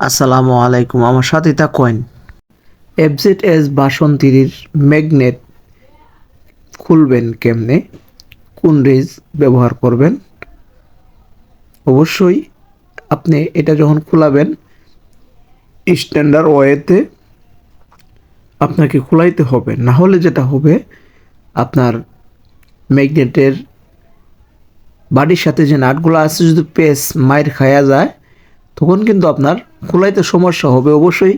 আসসালামু আলাইকুম, আমার সাথে থাকেন এফজেড এস বাসন্তীর ম্যাগনেট খুলবেন কেমনে? কোন রেজ ব্যবহার করবেন? অবশ্যই আপনি এটা যখন খোলাবেন স্ট্যান্ডার্ড ওয়েতে আপনাকে খোলাইতে হবে। না হলে যেটা হবে, আপনার ম্যাগনেটের বাড়ির সাথে যে নাটগুলো আছে, যদি পেস মায়ের খায়া যায় তখন কিন্তু আপনার খোলাইতে সমস্যা হবে। অবশ্যই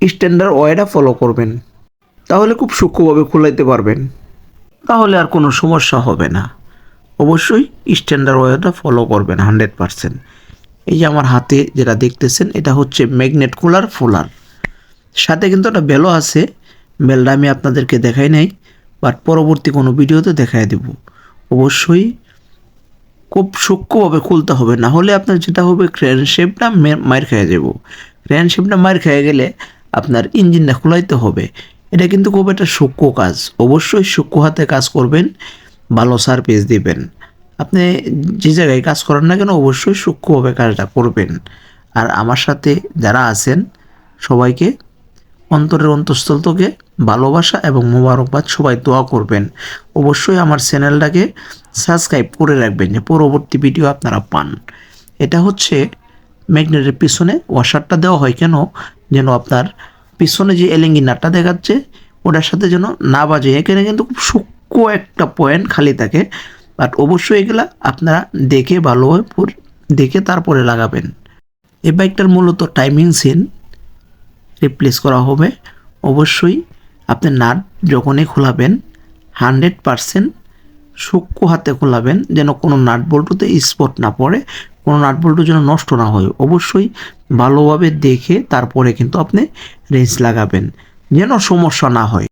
স্ট্যান্ডার্ড ওয়েটা ফলো করবেন। তাহলে খুব সূক্ষ্মভাবে খোলাইতে পারবেন। তাহলে আর কোনো সমস্যা হবে না। অবশ্যই স্ট্যান্ডার্ড ওয়েটা ফলো করবেন হান্ড্রেড পারসেন্ট এই যে আমার হাতে যেটা দেখতেছেন, এটা হচ্ছে ম্যাগনেট কুলার ফুলার সাথে কিন্তু একটা বেলও আছে। বেলটা আমি আপনাদেরকে দেখাই নাই বাট পরবর্তী কোনো ভিডিওতে দেখাই দেব। অবশ্যই খুব সূক্ষ্মভাবে খুলতে হবে। না হলে আপনার যেটা হবে ক্রেন শেপটা মার খেয়ে যাব ক্রেন শেপটা মার খেয়ে গেলে আপনার ইঞ্জিনটা খোলাইতে হবে। এটা কিন্তু খুব একটা সূক্ষ্ম কাজ। অবশ্যই সূক্ষ্ম হাতে কাজ করবেন, ভালো সার্ভিস দিবেন। আপনি যে জায়গায় কাজ করেন না কেন, অবশ্যই সূক্ষ্মভাবে কাজটা করবেন। আর আমার সাথে যারা আছেন, সবাইকে অন্তরের অন্তঃস্থল থেকে ভালোবাসা এবং মোবারকবাদ সবাই দোয়া করবেন। অবশ্যই আমার চ্যানেলটাকে সাবস্ক্রাইব করে রাখবেন যে পরবর্তী ভিডিও আপনারা পান। এটা হচ্ছে ম্যাগনেটের পিছনে ওয়াশারটা দেওয়া হয় কেন? যেন আপনার পিছনে যে এলেঙ্গি নাটটা দেখাচ্ছে, ওটার সাথে যেন না বাজে। এখানে কিন্তু খুব সূক্ষ্ম একটা পয়েন্ট খালি থাকে। বাট অবশ্যই এগুলা আপনারা দেখে ভালোভাবে দেখে তারপরে লাগাবেন। এই বাইকটার মূলত টাইমিং সিন রিপ্লেস করা হবে। অবশ্যই আপনি নাট যখনই খোলাবেন হান্ড্রেড পারসেন্ট সূক্ষ্ম হাতে খোলাবেন, যেন কোনো নাট বল্টুতে স্পট না পড়ে, কোনো নাট বল্টু যেন নষ্ট না হয়। অবশ্যই ভালোভাবে দেখে তারপরে কিন্তু আপনি রেঞ্জ লাগাবেন, যেন সমস্যা না হয়।